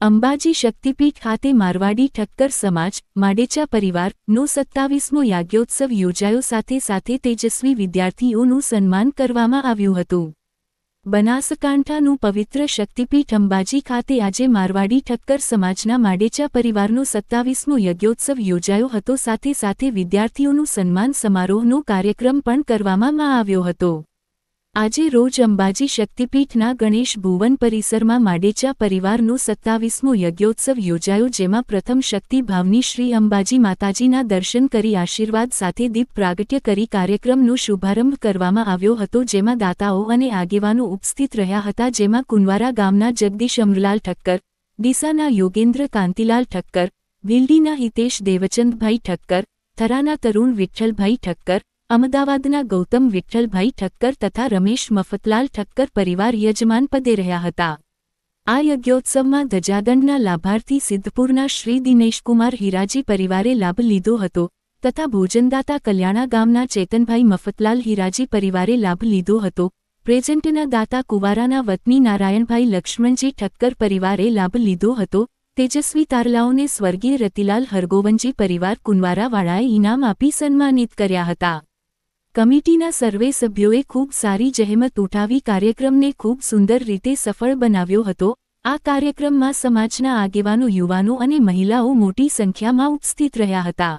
અંબાજી શક્તિપીઠ ખાતે મારવાડી ઠક્કર સમાજ, માડેચા પરિવારનો સત્તાવીસમો યાજ્ઞોત્સવ યોજાયો સાથે સાથે તેજસ્વી વિદ્યાર્થીઓનું સન્માન કરવામાં આવ્યું હતું. બનાસકાંઠાનું પવિત્ર શક્તિપીઠ અંબાજી ખાતે આજે મારવાડી ઠક્કર સમાજના માડેચા પરિવારનો સત્તાવીસમો યજ્ઞોત્સવ યોજાયો હતો સાથે સાથે વિદ્યાર્થીઓનું સન્માન સમારોહનો કાર્યક્રમ પણ કરવામાં આવ્યો હતો. આજે રોજ અંબાજી શક્તિપીઠના ગણેશ ભુવન પરિસરમાં માડેચા પરિવારનો સત્તાવીસમો યજ્ઞોત્સવ યોજાયો, જેમાં પ્રથમ શક્તિ ભાવની શ્રી અંબાજી માતાજીના દર્શન કરી આશીર્વાદ સાથે દીપ પ્રાગટ્ય કરી કાર્યક્રમનો શુભારંભ કરવામાં આવ્યો હતો, જેમાં દાતાઓ અને આગેવાનો ઉપસ્થિત રહ્યા હતા, જેમાં કુંવારા ગામના જગદીશ અમરલાલ ઠક્કર, ડીસાના યોગેન્દ્ર કાંતિલાલ ઠક્કર, વિલડીના હિતેશ દેવચંદભાઈ ઠક્કર, થરાના તરુણ વિઠ્ઠલભાઈ ઠક્કર અમદાવાદના ગૌતમ વિઠ્ઠલભાઈ ઠક્કર તથા રમેશ મફતલાલ ઠક્કર પરિવાર યજમાન પદે રહ્યા હતા. આ યજ્ઞોત્સવમાં ધજાદંડના લાભાર્થી સિદ્ધપુરના શ્રી દિનેશકુમાર હિરાજી પરિવારે લાભ લીધો હતો તથા ભોજનદાતા કલ્યાણા ગામના ચેતનભાઈ મફતલાલ હિરાજી પરિવારે લાભ લીધો હતો. પ્રેઝન્ટના દાતા કુવારાના વતની નારાયણભાઈ લક્ષ્મણજી ઠક્કર પરિવારે લાભ લીધો હતો. તેજસ્વી તારલાઓને સ્વર્ગીય રતિલાલ હરગોવનજી પરિવાર કુંવારાવાળાએ ઇનામ આપી સન્માનિત કર્યા હતા. કમિટીના સર્વે સભ્યોએ ખૂબ સારી જહેમત ઉઠાવી કાર્યક્રમને ખૂબ સુંદર રીતે સફળ બનાવ્યો હતો. આ કાર્યક્રમમાં સમાજના આગેવાનો, યુવાનો અને મહિલાઓ મોટી સંખ્યામાં ઉપસ્થિત રહ્યા હતા.